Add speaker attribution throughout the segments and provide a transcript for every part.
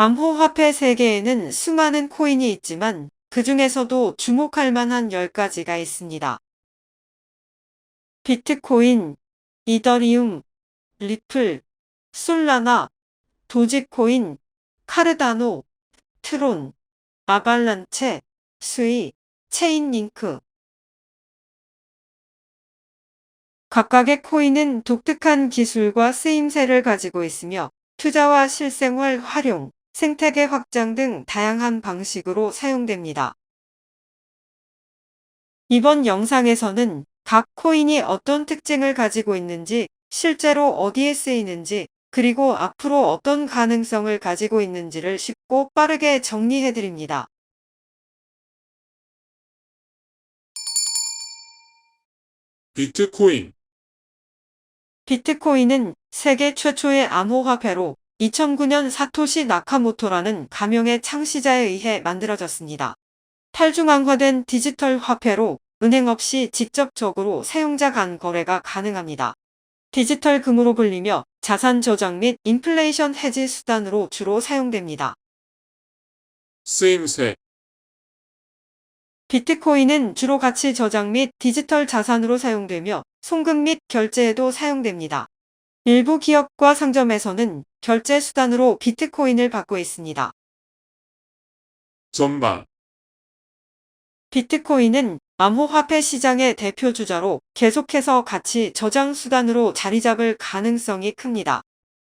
Speaker 1: 암호화폐 세계에는 수많은 코인이 있지만 그 중에서도 주목할 만한 10가지가 있습니다. 비트코인, 이더리움, 리플, 솔라나, 도지코인, 카르다노, 트론, 아발란체, 스위, 체인링크. 각각의 코인은 독특한 기술과 쓰임새를 가지고 있으며 투자와 실생활 활용, 생태계 확장 등 다양한 방식으로 사용됩니다. 이번 영상에서는 각 코인이 어떤 특징을 가지고 있는지, 실제로 어디에 쓰이는지, 그리고 앞으로 어떤 가능성을 가지고 있는지를 쉽고 빠르게 정리해드립니다.
Speaker 2: 비트코인,
Speaker 1: 비트코인은 세계 최초의 암호화폐로 2009년 사토시 나카모토라는 가명의 창시자에 의해 만들어졌습니다. 탈중앙화된 디지털 화폐로 은행 없이 직접적으로 사용자 간 거래가 가능합니다. 디지털 금으로 불리며 자산 저장 및 인플레이션 해지 수단으로 주로 사용됩니다.
Speaker 2: 쓰임새,
Speaker 1: 비트코인은 주로 가치 저장 및 디지털 자산으로 사용되며 송금 및 결제에도 사용됩니다. 일부 기업과 상점에서는 결제 수단으로 비트코인을 받고 있습니다.
Speaker 2: 전망,
Speaker 1: 비트코인은 암호화폐 시장의 대표 주자로 계속해서 가치 저장 수단으로 자리 잡을 가능성이 큽니다.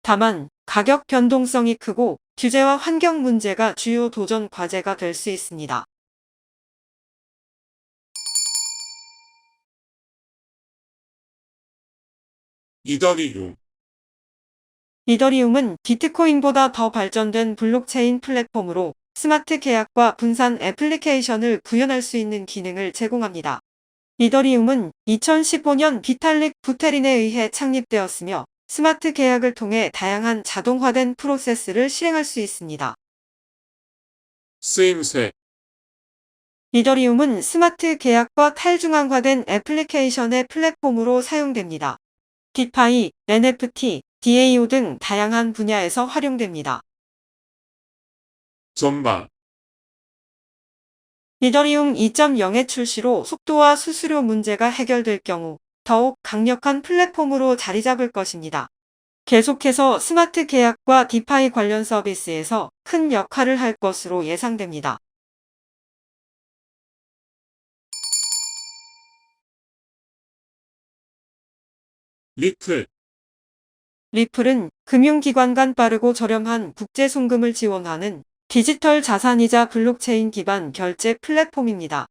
Speaker 1: 다만 가격 변동성이 크고 규제와 환경 문제가 주요 도전 과제가 될 수 있습니다.
Speaker 2: 이더리움,
Speaker 1: 이더리움은 비트코인보다 더 발전된 블록체인 플랫폼으로 스마트 계약과 분산 애플리케이션을 구현할 수 있는 기능을 제공합니다. 이더리움은 2015년 비탈릭 부테린에 의해 창립되었으며 스마트 계약을 통해 다양한 자동화된 프로세스를 실행할 수 있습니다.
Speaker 2: 쓰임새,
Speaker 1: 이더리움은 스마트 계약과 탈중앙화된 애플리케이션의 플랫폼으로 사용됩니다. 디파이, NFT, DAO 등 다양한 분야에서 활용됩니다.
Speaker 2: 전망,
Speaker 1: 이더리움 2.0의 출시로 속도와 수수료 문제가 해결될 경우 더욱 강력한 플랫폼으로 자리 잡을 것입니다. 계속해서 스마트 계약과 디파이 관련 서비스에서 큰 역할을 할 것으로 예상됩니다.
Speaker 2: 리플,
Speaker 1: 리플은 금융기관 간 빠르고 저렴한 국제 송금을 지원하는 디지털 자산이자 블록체인 기반 결제 플랫폼입니다.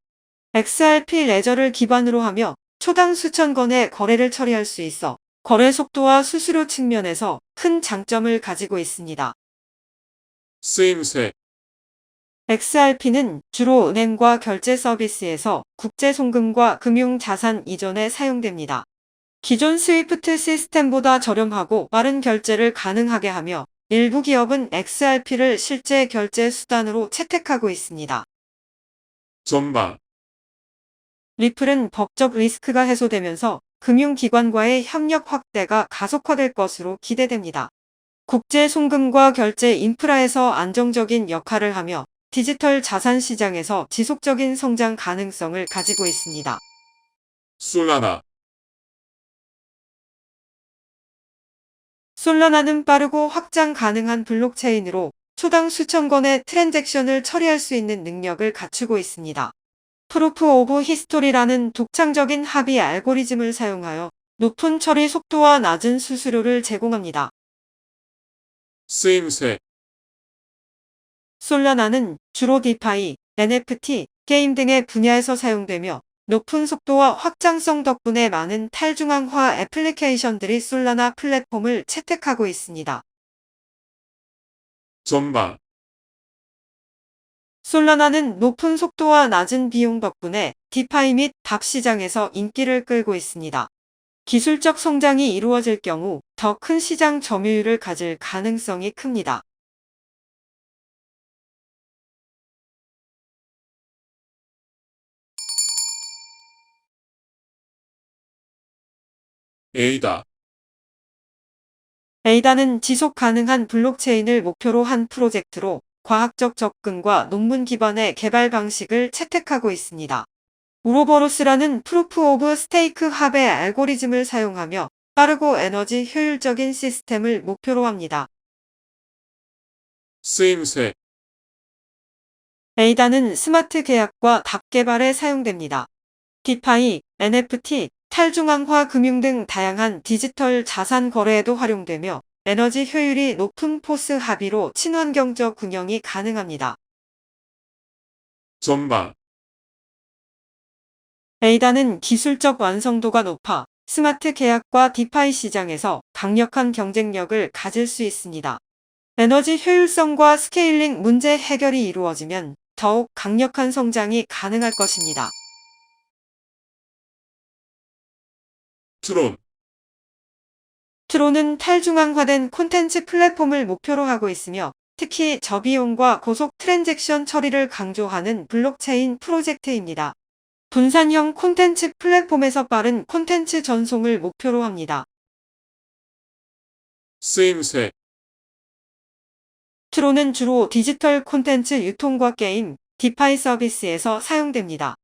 Speaker 1: XRP 레저를 기반으로 하며 초당 수천 건의 거래를 처리할 수 있어 거래 속도와 수수료 측면에서 큰 장점을 가지고 있습니다.
Speaker 2: 쓰임새,
Speaker 1: XRP는 주로 은행과 결제 서비스에서 국제 송금과 금융 자산 이전에 사용됩니다. 기존 스위프트 시스템보다 저렴하고 빠른 결제를 가능하게 하며 일부 기업은 XRP를 실제 결제 수단으로 채택하고 있습니다.
Speaker 2: 전망,
Speaker 1: 리플은 법적 리스크가 해소되면서 금융기관과의 협력 확대가 가속화될 것으로 기대됩니다. 국제 송금과 결제 인프라에서 안정적인 역할을 하며 디지털 자산 시장에서 지속적인 성장 가능성을 가지고 있습니다.
Speaker 2: 솔라나,
Speaker 1: 솔라나는 빠르고 확장 가능한 블록체인으로 초당 수천 건의 트랜잭션을 처리할 수 있는 능력을 갖추고 있습니다. 프루프 오브 히스토리라는 독창적인 합의 알고리즘을 사용하여 높은 처리 속도와 낮은 수수료를 제공합니다.
Speaker 2: 쓰임새,
Speaker 1: 솔라나는 주로 디파이, NFT, 게임 등의 분야에서 사용되며 높은 속도와 확장성 덕분에 많은 탈중앙화 애플리케이션들이 솔라나 플랫폼을 채택하고 있습니다.
Speaker 2: 전망,
Speaker 1: 솔라나는 높은 속도와 낮은 비용 덕분에 디파이 및 답 시장에서 인기를 끌고 있습니다. 기술적 성장이 이루어질 경우 더 큰 시장 점유율을 가질 가능성이 큽니다.
Speaker 2: 에이다,
Speaker 1: 에이다는 지속 가능한 블록체인을 목표로 한 프로젝트로 과학적 접근과 논문 기반의 개발 방식을 채택하고 있습니다. 우로버로스라는 프루프 오브 스테이크 합의 알고리즘을 사용하며 빠르고 에너지 효율적인 시스템을 목표로 합니다.
Speaker 2: 쓰임새,
Speaker 1: 에이다는 스마트 계약과 답 개발에 사용됩니다. 디파이, NFT, 탈중앙화 금융 등 다양한 디지털 자산 거래에도 활용되며 에너지 효율이 높은 포스 합의로 친환경적 운영이 가능합니다.
Speaker 2: 전망,
Speaker 1: 에이다는 기술적 완성도가 높아 스마트 계약과 디파이 시장에서 강력한 경쟁력을 가질 수 있습니다. 에너지 효율성과 스케일링 문제 해결이 이루어지면 더욱 강력한 성장이 가능할 것입니다.
Speaker 2: 트론,
Speaker 1: 트론은 탈중앙화된 콘텐츠 플랫폼을 목표로 하고 있으며 특히 저비용과 고속 트랜잭션 처리를 강조하는 블록체인 프로젝트입니다. 분산형 콘텐츠 플랫폼에서 빠른 콘텐츠 전송을 목표로 합니다.
Speaker 2: 쓰임새,
Speaker 1: 트론은 주로 디지털 콘텐츠 유통과 게임, 디파이 서비스에서 사용됩니다.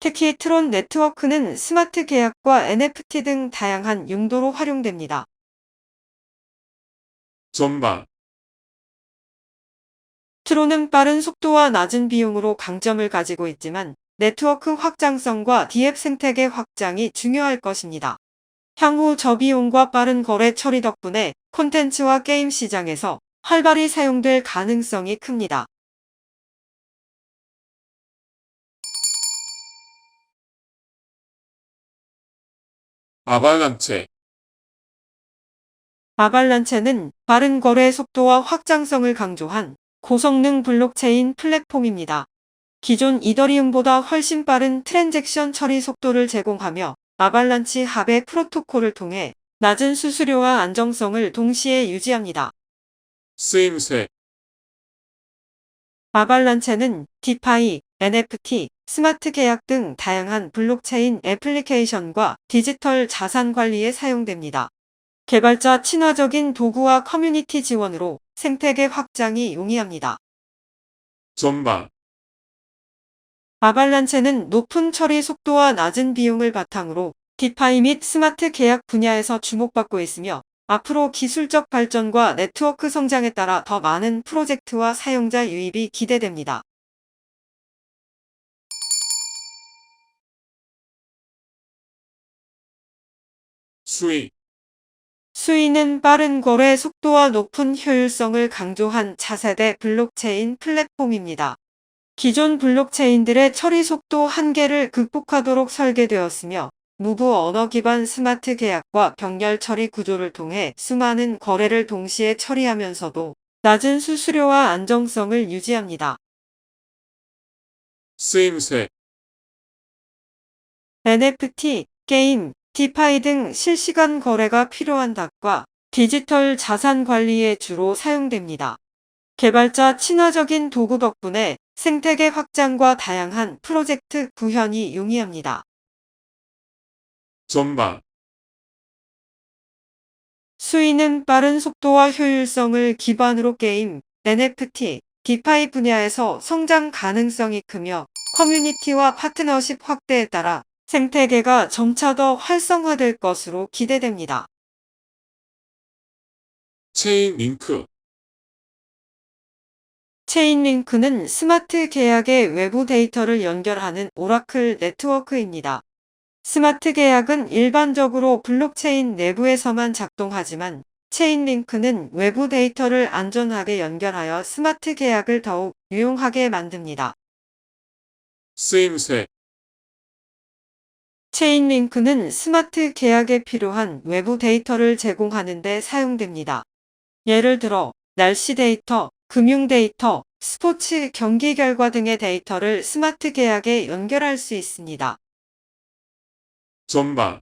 Speaker 1: 특히 트론 네트워크는 스마트 계약과 NFT 등 다양한 용도로 활용됩니다.
Speaker 2: 전망,
Speaker 1: 트론은 빠른 속도와 낮은 비용으로 강점을 가지고 있지만 네트워크 확장성과 디앱 생태계 확장이 중요할 것입니다. 향후 저비용과 빠른 거래 처리 덕분에 콘텐츠와 게임 시장에서 활발히 사용될 가능성이 큽니다.
Speaker 2: 아발란체,
Speaker 1: 아발란체는 빠른 거래 속도와 확장성을 강조한 고성능 블록체인 플랫폼입니다. 기존 이더리움보다 훨씬 빠른 트랜잭션 처리 속도를 제공하며 아발란치 합의 프로토콜을 통해 낮은 수수료와 안정성을 동시에 유지합니다.
Speaker 2: 쓰임새,
Speaker 1: 아발란체는 디파이, NFT, 스마트 계약 등 다양한 블록체인 애플리케이션과 디지털 자산 관리에 사용됩니다. 개발자 친화적인 도구와 커뮤니티 지원으로 생태계 확장이 용이합니다.
Speaker 2: 전망,
Speaker 1: 아발란체는 높은 처리 속도와 낮은 비용을 바탕으로 디파이 및 스마트 계약 분야에서 주목받고 있으며 앞으로 기술적 발전과 네트워크 성장에 따라 더 많은 프로젝트와 사용자 유입이 기대됩니다.
Speaker 2: 수익,
Speaker 1: 수위는 빠른 거래 속도와 높은 효율성을 강조한 차세대 블록체인 플랫폼입니다. 기존 블록체인들의 처리 속도 한계를 극복하도록 설계되었으며 무브 언어 기반 스마트 계약과 병렬 처리 구조를 통해 수많은 거래를 동시에 처리하면서도 낮은 수수료와 안정성을 유지합니다.
Speaker 2: 쓰임새,
Speaker 1: NFT, 게임, 디파이 등 실시간 거래가 필요한 닥과 디지털 자산 관리에 주로 사용됩니다. 개발자 친화적인 도구 덕분에 생태계 확장과 다양한 프로젝트 구현이 용이합니다.
Speaker 2: 전망,
Speaker 1: 수위는 빠른 속도와 효율성을 기반으로 게임, NFT, 디파이 분야에서 성장 가능성이 크며 커뮤니티와 파트너십 확대에 따라 생태계가 점차 더 활성화될 것으로 기대됩니다.
Speaker 2: 체인 링크,
Speaker 1: 체인링크는 스마트 계약의 외부 데이터를 연결하는 오라클 네트워크입니다. 스마트 계약은 일반적으로 블록체인 내부에서만 작동하지만 체인링크는 외부 데이터를 안전하게 연결하여 스마트 계약을 더욱 유용하게 만듭니다.
Speaker 2: 쓰임새,
Speaker 1: 체인링크는 스마트 계약에 필요한 외부 데이터를 제공하는 데 사용됩니다. 예를 들어 날씨 데이터, 금융 데이터, 스포츠 경기 결과 등의 데이터를 스마트 계약에 연결할 수 있습니다.
Speaker 2: 전망,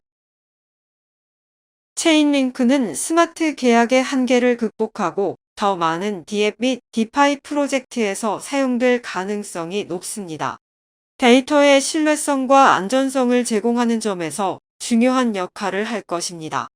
Speaker 1: 체인링크는 스마트 계약의 한계를 극복하고 더 많은 디앱 및 디파이 프로젝트에서 사용될 가능성이 높습니다. 데이터의 신뢰성과 안전성을 제공하는 점에서 중요한 역할을 할 것입니다.